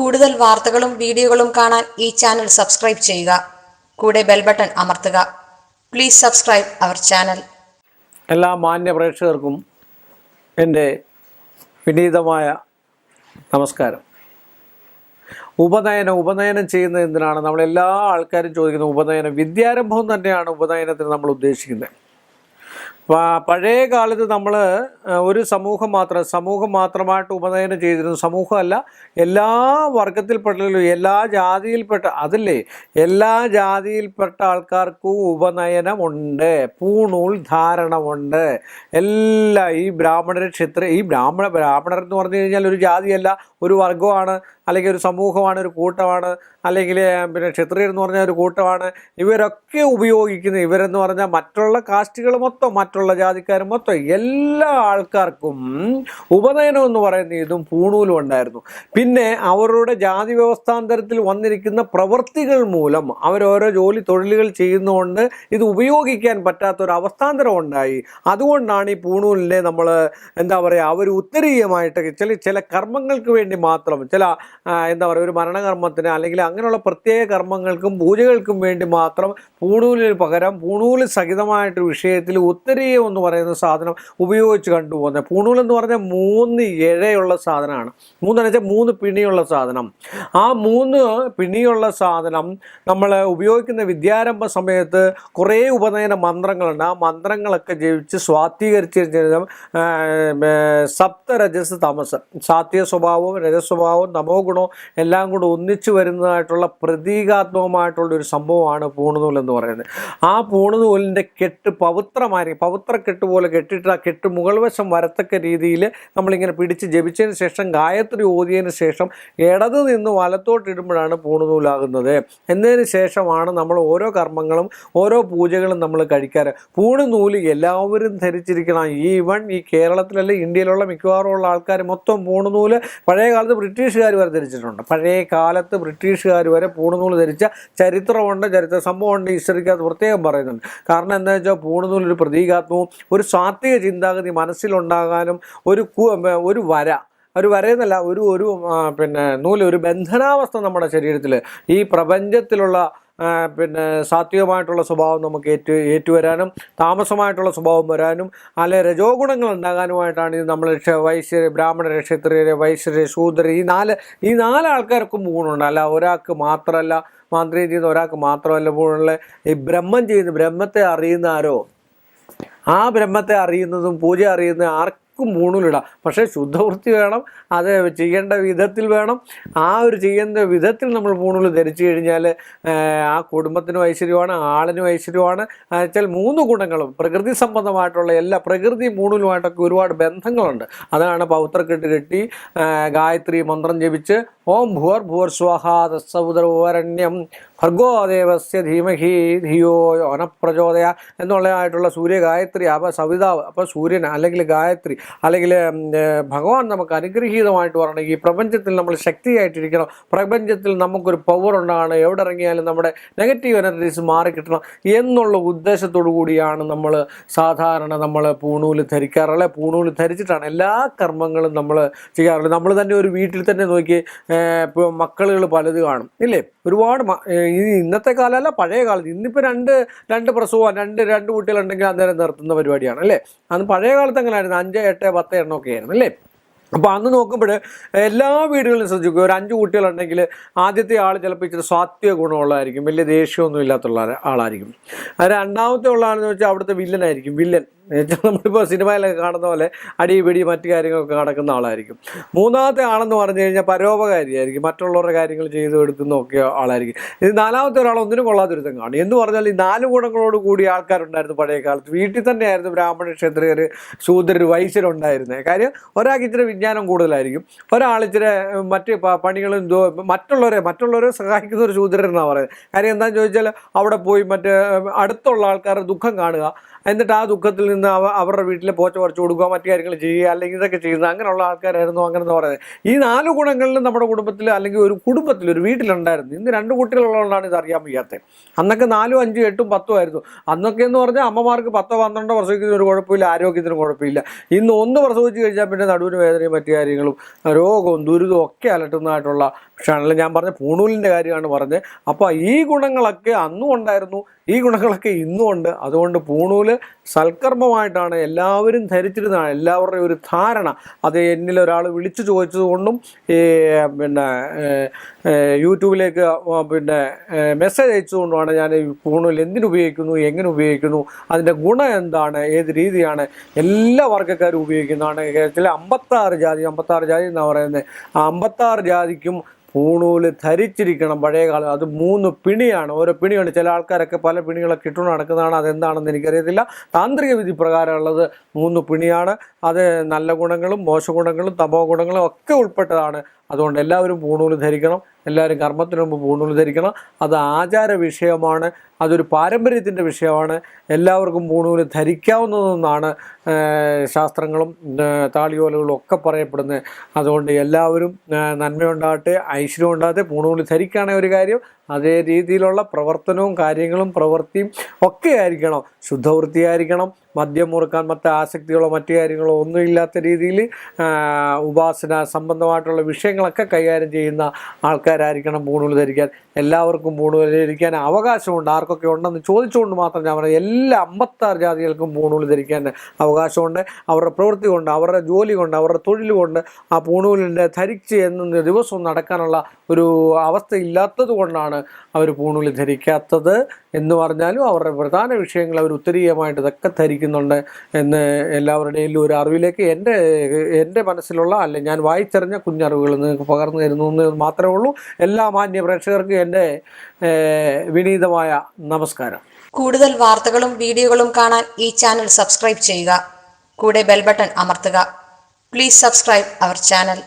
കൂടുതൽ വാർത്തകളും വീഡിയോകളും കാണാൻ ഈ ചാനൽ സബ്സ്ക്രൈബ് ചെയ്യുക. കൂടെ ബെൽ ബട്ടൺ അമർത്തുക. Please subscribe our channel. എല്ലാ മാന്യ പ്രേക്ഷകർക്കും എന്റെ വിനീതമായ നമസ്കാരം. ഉപനയനം ഉപനയനം ചെയ്യുന്നത് എന്തിനാണ്? നമ്മളെല്ലാ ആൾക്കാരും ചോദിക്കുന്ന ഉപനയനം. വിദ്യാരംഭം തന്നെയാണ് ഉപനയനത്തിന് നമ്മൾ ഉദ്ദേശിക്കുന്നത്. പഴയ കാലത്ത് നമ്മൾ ഒരു സമൂഹം മാത്രം സമൂഹം മാത്രമായിട്ട് ഉപനയനം ചെയ്തിരുന്നു. സമൂഹമല്ല എല്ലാ വർഗത്തിൽപ്പെട്ടല്ലോ എല്ലാ ജാതിയിൽപ്പെട്ട അതല്ലേ എല്ലാ ജാതിയിൽപ്പെട്ട ആൾക്കാർക്കും ഉപനയനമുണ്ട്. പൂണൂൽ ധാരണമുണ്ട്. എല്ലാ ഈ ബ്രാഹ്മണർ ക്ഷേത്ര ഈ ബ്രാഹ്മണ ബ്രാഹ്മണർ എന്ന് പറഞ്ഞു കഴിഞ്ഞാൽ ഒരു ജാതിയല്ല ഒരു വർഗമാണ് അല്ലെങ്കിൽ ഒരു സമൂഹമാണ് ഒരു കൂട്ടമാണ് അല്ലെങ്കിൽ പിന്നെ ക്ഷത്രിയർ എന്ന് പറഞ്ഞാൽ ഒരു കൂട്ടമാണ്. ഇവരൊക്കെ ഉപയോഗിക്കുന്ന ഇവരെന്ന് പറഞ്ഞാൽ മറ്റുള്ള കാസ്റ്റുകൾ മൊത്തം മറ്റുള്ള ജാതിക്കാർ മൊത്തം എല്ലാ ആൾക്കാർക്കും ഉപനയനം എന്ന് പറയുന്ന ഇതും പൂണൂലും ഉണ്ടായിരുന്നു. പിന്നെ അവരുടെ ജാതി വ്യവസ്ഥാന്തരത്തിൽ വന്നിരിക്കുന്ന പ്രവൃത്തികൾ മൂലം അവരോരോ ജോലി തൊഴിലുകൾ ചെയ്യുന്നതുകൊണ്ട് ഇത് ഉപയോഗിക്കാൻ പറ്റാത്തൊരു അവസ്ഥാന്തരം ഉണ്ടായി. അതുകൊണ്ടാണ് ഈ പൂണൂലിനെ നമ്മൾ എന്താ പറയുക അവർ ഉത്തരീയമായിട്ട് ചില ചില കർമ്മങ്ങൾക്ക് വേണ്ടി മാത്രം ചില എന്താ പറയുക ഒരു മരണകർമ്മത്തിന് അല്ലെങ്കിൽ അങ്ങനെയുള്ള പ്രത്യേക കർമ്മങ്ങൾക്കും പൂജകൾക്കും വേണ്ടി മാത്രം പൂണൂലിന് പകരം പൂണൂൽ സഹിതമായിട്ട് വിഷയത്തിൽ ഉത്തരീയം എന്ന് പറയുന്ന സാധനം ഉപയോഗിച്ച് കണ്ടുപോകുന്നത്. പൂണൂൽ എന്ന് പറഞ്ഞാൽ മൂന്ന് ഇഴയുള്ള സാധനമാണ്. മൂന്നെന്ന് വെച്ചാൽ മൂന്ന് പിണിയുള്ള സാധനം. ആ മൂന്ന് പിണിയുള്ള സാധനം നമ്മൾ ഉപയോഗിക്കുന്ന വിദ്യാരംഭ സമയത്ത് കുറേ ഉപനയന മന്ത്രങ്ങളുണ്ട്. ആ മന്ത്രങ്ങളൊക്കെ ജപിച്ച് സ്വാത്തീകരിച്ച് കഴിഞ്ഞാൽ സപ്തരജസ് തമസ്. സാത്വിക സ്വഭാവവും രജസ്വഭാവവും തമോ ഗുണവും എല്ലാം കൂടെ ഒന്നിച്ചു വരുന്നതായിട്ടുള്ള പ്രതീകാത്മകമായിട്ടുള്ള ഒരു സംഭവമാണ് പൂണുനൂൽ എന്ന് പറയുന്നത്. ആ പൂണുനൂലിന്റെ കെട്ട് പവിത്രമായി പവിത്ര കെട്ട് പോലെ കെട്ടിട്ട് ആ കെട്ട് മുകൾ വശം വരത്തക്ക രീതിയിൽ നമ്മളിങ്ങനെ പിടിച്ച് ജപിച്ചതിന് ശേഷം ഗായത്രി ഓതിയതിന് ശേഷം ഇടത് നിന്ന് വലത്തോട്ട് ഇടുമ്പോഴാണ് പൂണുനൂലാകുന്നത്. എന്നതിന് ശേഷമാണ് നമ്മൾ ഓരോ കർമ്മങ്ങളും ഓരോ പൂജകളും നമ്മൾ കഴിക്കാറ്. പൂണുനൂൽ എല്ലാവരും ധരിച്ചിരിക്കണം. ഈ ഈ കേരളത്തിലല്ല ഇന്ത്യയിലുള്ള മിക്കവാറും ഉള്ള ആൾക്കാർ മൊത്തം പൂണുനൂൽ പഴയ കാലത്ത് ബ്രിട്ടീഷുകാർ വരെ ധരിച്ചിട്ടുണ്ട്. പഴയ കാലത്ത് ബ്രിട്ടീഷുകാർ വരെ പൂണുനൂൽ ധരിച്ച ചരിത്രമുണ്ട് ചരിത്ര സംഭവമുണ്ട് ഹിസ്റ്ററിക്കകത്ത് പ്രത്യേകം പറയുന്നുണ്ട്. കാരണം എന്താ വെച്ചാൽ പൂണുനൂൽ ഒരു പ്രതീകാത്മവും ഒരു സ്വാത്വിക ചിന്താഗതി മനസ്സിലുണ്ടാകാനും ഒരു ഒരു വര ഒരു വരയെന്നല്ല ഒരു ഒരു പിന്നെ നൂൽ ഒരു ബന്ധനാവസ്ഥ നമ്മുടെ ശരീരത്തിൽ ഈ പ്രപഞ്ചത്തിലുള്ള പിന്നെ സാത്വികമായിട്ടുള്ള സ്വഭാവം നമുക്ക് ഏറ്റു ഏറ്റുവരാനും താമസമായിട്ടുള്ള സ്വഭാവം വരാനും അല്ലെ രജോ ഗുണങ്ങൾ ഉണ്ടാകാനുമായിട്ടാണ് ഇത് നമ്മൾ വൈശ്യര് ബ്രാഹ്മണ ക്ഷത്രിയര് വൈശ്യര് ശൂദ്രര് ഈ നാല് ഈ നാല് ആൾക്കാർക്കും ഗുണമുണ്ട്. അല്ല ഒരാൾക്ക് മാത്രമല്ല മാന്ത്രികം ചെയ്യുന്ന ഒരാൾക്ക് മാത്രമല്ല ഗുണമുള്ള ഈ ബ്രഹ്മം ചെയ്യുന്ന ബ്രഹ്മത്തെ അറിയുന്ന ആരോ? ആ ബ്രഹ്മത്തെ അറിയുന്നതും പൂജ അറിയുന്ന ആർക്കും മൂണിലിടാം പക്ഷേ ശുദ്ധവൃത്തി വേണം അത് ചെയ്യേണ്ട വിധത്തിൽ വേണം. ആ ഒരു ചെയ്യുന്ന വിധത്തിൽ നമ്മൾ മൂണിൽ ധരിച്ചു കഴിഞ്ഞാൽ ആ കുടുംബത്തിനും ഐശ്വര്യമാണ് ആളിനും ഐശ്വര്യമാണ്. വെച്ചാൽ മൂന്ന് ഗുണങ്ങളും പ്രകൃതി സംബന്ധമായിട്ടുള്ള എല്ലാ പ്രകൃതി മൂണിലുമായിട്ടൊക്കെ ഒരുപാട് ബന്ധങ്ങളുണ്ട്. അതാണ് പൗത്രക്കെട്ട് കെട്ടി ഗായത്രി മന്ത്രം ജപിച്ച് ഓം ഭുവർ ഭുവർ സ്വാഹ തസ്സൗദരണ്യം ഭർഗോദേവസ്യ ധീമഹി ധിയോ യോനപ്രചോദയ എന്നുള്ളതായിട്ടുള്ള സൂര്യ ഗായത്രി അപ്പോൾ സവിതാവ് അപ്പോൾ സൂര്യൻ അല്ലെങ്കിൽ ഗായത്രി അല്ലെങ്കിൽ ഭഗവാൻ നമുക്ക് അനുഗ്രഹീതമായിട്ട് പറയണമെങ്കിൽ ഈ പ്രപഞ്ചത്തിൽ നമ്മൾ ശക്തിയായിട്ടിരിക്കണം. പ്രപഞ്ചത്തിൽ നമുക്കൊരു പവർ ഉണ്ടാകണം. എവിടെ ഇറങ്ങിയാലും നമ്മുടെ നെഗറ്റീവ് എനർജീസ് മാറിക്കിട്ടണം എന്നുള്ള ഉദ്ദേശത്തോടു കൂടിയാണ് നമ്മൾ സാധാരണ നമ്മൾ പൂണൂൽ ധരിക്കാറുള്ളത് പൂണൂൽ ധരിച്ചിട്ടാണ് എല്ലാ കർമ്മങ്ങളും നമ്മൾ ചെയ്യാറുള്ളത്. നമ്മൾ തന്നെ ഒരു വീട്ടിൽ തന്നെ നോക്കി ഇപ്പോൾ മക്കളുകൾ പലത് കാണും. ഇല്ലേ? ഒരുപാട് ഈ ഇന്നത്തെ കാലമല്ല പഴയ കാലത്ത് ഇന്നിപ്പോൾ രണ്ട് രണ്ട് പ്രസവം രണ്ട് രണ്ട് കുട്ടികളുണ്ടെങ്കിൽ അന്നേരം നിർത്തുന്ന പരിപാടിയാണ് അല്ലേ? അന്ന് പഴയ കാലത്ത് അങ്ങനെയായിരുന്നു അഞ്ച് എട്ട് പത്ത് എണ്ണമൊക്കെ ആയിരുന്നു അല്ലേ? അപ്പോൾ അന്ന് നോക്കുമ്പോൾ എല്ലാ വീടുകളിലും ശ്രദ്ധിക്കുക. ഒരു അഞ്ച് കുട്ടികളുണ്ടെങ്കിൽ ആദ്യത്തെ ആൾ ചിലപ്പോൾ ഇച്ചിരി സ്വാത്വിക ഗുണമുള്ളതായിരിക്കും. വലിയ ദേഷ്യമൊന്നും ഇല്ലാത്തുള്ള ആളായിരിക്കും. അത് രണ്ടാമത്തെ ഉള്ള ആളെന്ന് വെച്ചാൽ അവിടുത്തെ വില്ലനായിരിക്കും. വില്ലൻ. നമ്മളിപ്പോൾ സിനിമയിലൊക്കെ കാണുന്ന പോലെ അടി പിടി മറ്റു കാര്യങ്ങളൊക്കെ നടക്കുന്ന ആളായിരിക്കും. മൂന്നാമത്തെ ആളെന്ന് പറഞ്ഞു കഴിഞ്ഞാൽ പരോപകാരിയായിരിക്കും. മറ്റുള്ളവരുടെ കാര്യങ്ങൾ ചെയ്തു കൊടുക്കുന്നൊക്കെ ആളായിരിക്കും. ഇത് നാലാമത്തെ ഒരാൾ ഒന്നിനും കൊള്ളാത്തൊരുത്തം കാണും. എന്ന് പറഞ്ഞാൽ ഈ നാല് ഗുണങ്ങളോട് കൂടി ആൾക്കാരുണ്ടായിരുന്നു പഴയ കാലത്ത് വീട്ടിൽ തന്നെയായിരുന്നു ബ്രാഹ്മണ ക്ഷത്രിയർ ശൂദ്രർ വൈശ്യരുണ്ടായിരുന്നത് കാര്യം ഒരാൾക്ക് ഇച്ചിരി വിജ്ഞാനം കൂടുതലായിരിക്കും. ഒരാൾ ഇച്ചിരി മറ്റ് പണികളും മറ്റുള്ളവരെ മറ്റുള്ളവരെ സഹായിക്കുന്ന ഒരു ശൂദ്രൻ എന്നാണ് പറയുന്നത്. കാര്യം എന്താണെന്ന് ചോദിച്ചാൽ അവിടെ പോയി മറ്റേ അടുത്തുള്ള ആൾക്കാരുടെ ദുഃഖം കാണുക. എന്നിട്ട് ആ ദുഃഖത്തിൽ നിന്ന് അവ അവരുടെ വീട്ടിൽ പോച്ച പറിച്ചു കൊടുക്കുക മറ്റു കാര്യങ്ങൾ ചെയ്യുക അല്ലെങ്കിൽ ഇതൊക്കെ ചെയ്യുന്നത് അങ്ങനെയുള്ള ആൾക്കാരായിരുന്നു അങ്ങനെ എന്ന് പറയുന്നത്. ഈ നാല് ഗുണങ്ങളിലും നമ്മുടെ കുടുംബത്തിൽ അല്ലെങ്കിൽ ഒരു കുടുംബത്തിൽ ഒരു വീട്ടിലുണ്ടായിരുന്നു. ഇന്ന് രണ്ട് കുട്ടികളുള്ളതുകൊണ്ടാണ് ഇത് അറിയാൻ വയ്യാത്തത് അന്നൊക്കെ നാലും അഞ്ചും എട്ടും പത്തും ആയിരുന്നു. അന്നൊക്കെ എന്ന് പറഞ്ഞാൽ അമ്മമാർക്ക് പത്തോ പന്ത്രണ്ടോ പ്രസവിക്കുന്ന ഒരു കുഴപ്പമില്ല ആരോഗ്യത്തിന് കുഴപ്പമില്ല. ഇന്ന് ഒന്ന് പ്രസവിച്ച് കഴിഞ്ഞാൽ പിന്നെ നടുവിന് വേദനയും മറ്റു കാര്യങ്ങളും രോഗവും ദുരിതവും ഒക്കെ അലട്ടുന്നതായിട്ടുള്ള പക്ഷേ ഞാൻ പറഞ്ഞ പൂണൂലിന്റെ കാര്യമാണ് പറഞ്ഞത്. അപ്പോൾ ഈ ഗുണങ്ങളൊക്കെ അന്നും ഉണ്ടായിരുന്നു ഈ ഗുണങ്ങളൊക്കെ ഇന്നും ഉണ്ട്. അതുകൊണ്ട് പൂണൂൽ സൽക്കർമ്മമായിട്ടാണ് എല്ലാവരും ധരിച്ചിരുന്നതാണ്. എല്ലാവരുടെയും ഒരു ധാരണ. അത് എന്നിൽ ഒരാൾ വിളിച്ചു ചോദിച്ചതുകൊണ്ടും ഈ പിന്നെ യൂട്യൂബിലേക്ക് പിന്നെ മെസ്സേജ് അയച്ചുകൊണ്ടുമാണ് ഞാൻ ഈ ഫോണിൽ എന്തിനുപയോഗിക്കുന്നു എങ്ങനെ ഉപയോഗിക്കുന്നു അതിന്റെ ഗുണം എന്താണ് ഏത് രീതിയാണ് എല്ലാ വർഗക്കാരും ഉപയോഗിക്കുന്നതാണ്. ചില അമ്പത്താറ് ജാതി അമ്പത്താറ് ജാതി എന്നാണ് പറയുന്നത്. ആ അമ്പത്താറ് ജാതിക്കും പൂണൂൽ ധരിച്ചിരിക്കണം പഴയ കാലം. അത് മൂന്ന് പിണിയാണ്. ഓരോ പിണിയാണ് ചില ആൾക്കാരൊക്കെ പല പിണികളൊക്കെ ഇട്ടു നടക്കുന്നതാണ് അതെന്താണെന്ന് എനിക്കറിയത്തില്ല. താന്ത്രിക വിധി പ്രകാരമുള്ളത് മൂന്ന് പിണിയാണ്. അത് നല്ല ഗുണങ്ങളും മോശ ഗുണങ്ങളും തമോ ഗുണങ്ങളും ഒക്കെ ഉൾപ്പെട്ടതാണ്. അതുകൊണ്ട് എല്ലാവരും പൂണൂൽ ധരിക്കണം എല്ലാവരും കർമ്മത്തിന് മുമ്പ് പൂണൂൽ ധരിക്കണം. അത് ആചാര വിഷയമാണ് അതൊരു പാരമ്പര്യത്തിന്റെ വിഷയമാണ്. എല്ലാവർക്കും പൂണൂൽ ധരിക്കാവുന്നതെന്നാണ് ശാസ്ത്രങ്ങളും താളിയോലകളും ഒക്കെ പറയപ്പെടുന്നത്. അതുകൊണ്ട് എല്ലാവരും നന്മയുണ്ടാകട്ടെ ഐശ്വര്യം ഉണ്ടാകട്ടെ പൂണൂൽ ധരിക്കുകയാണെ ഒരു കാര്യം. അതേ രീതിയിലുള്ള പ്രവർത്തനവും കാര്യങ്ങളും പ്രവൃത്തിയും ഒക്കെ ആയിരിക്കണം. ശുദ്ധവൃത്തിയായിരിക്കണം. മദ്യം മുറുക്കാൻ മറ്റ് ആസക്തികളോ മറ്റു കാര്യങ്ങളോ ഒന്നും ഇല്ലാത്ത രീതിയിൽ ഉപാസന സംബന്ധമായിട്ടുള്ള വിഷയങ്ങളൊക്കെ കൈകാര്യം ചെയ്യുന്ന ആൾക്കാരായിരിക്കണം പൂണൂൽ ധരിക്കാൻ. എല്ലാവർക്കും പൂണൂൽ ധരിക്കാൻ അവകാശമുണ്ട്. ആർക്കൊക്കെ ഉണ്ടെന്ന് ചോദിച്ചുകൊണ്ട് മാത്രം ഞാൻ പറയാം എല്ലാ അമ്പത്താറ് ജാതികൾക്കും പൂണൂൽ ധരിക്കാൻ അവകാശമുണ്ട്. അവരുടെ പ്രവൃത്തി കൊണ്ട് അവരുടെ ജോലി കൊണ്ട് അവരുടെ തൊഴിൽ കൊണ്ട് ആ പൂണൂലിന്റെ ധരിച്ച് എന്ന ദിവസവും നടക്കാനുള്ള ഒരു അവസ്ഥ ഇല്ലാത്തത് കൊണ്ടാണ് അവർ പൂണൂൽ ധരിക്കാത്തത് എന്ന് പറഞ്ഞാലും അവരുടെ പ്രധാന വിഷയങ്ങൾ അവർ ഉത്തരീയമായിട്ട് ഇതൊക്കെ ധരിക്കുന്നുണ്ട് എന്ന് എല്ലാവരുടെയും ഒരു അറിവിലേക്ക് എന്റെ എന്റെ മനസ്സിലുള്ള അല്ലെ ഞാൻ വായിച്ചറിഞ്ഞ കുഞ്ഞറിവുകൾ നിങ്ങൾക്ക് പകർന്നു തരുന്നു എന്ന് മാത്രമേ ഉള്ളൂ. എല്ലാ മാന്യ പ്രേക്ഷകർക്കും എന്റെ വിനീതമായ നമസ്കാരം. കൂടുതൽ വാർത്തകളും വീഡിയോകളും കാണാൻ ഈ ചാനൽ സബ്സ്ക്രൈബ് ചെയ്യുക. കൂടെ ബെൽ ബട്ടൺ അമർത്തുക. Please subscribe our channel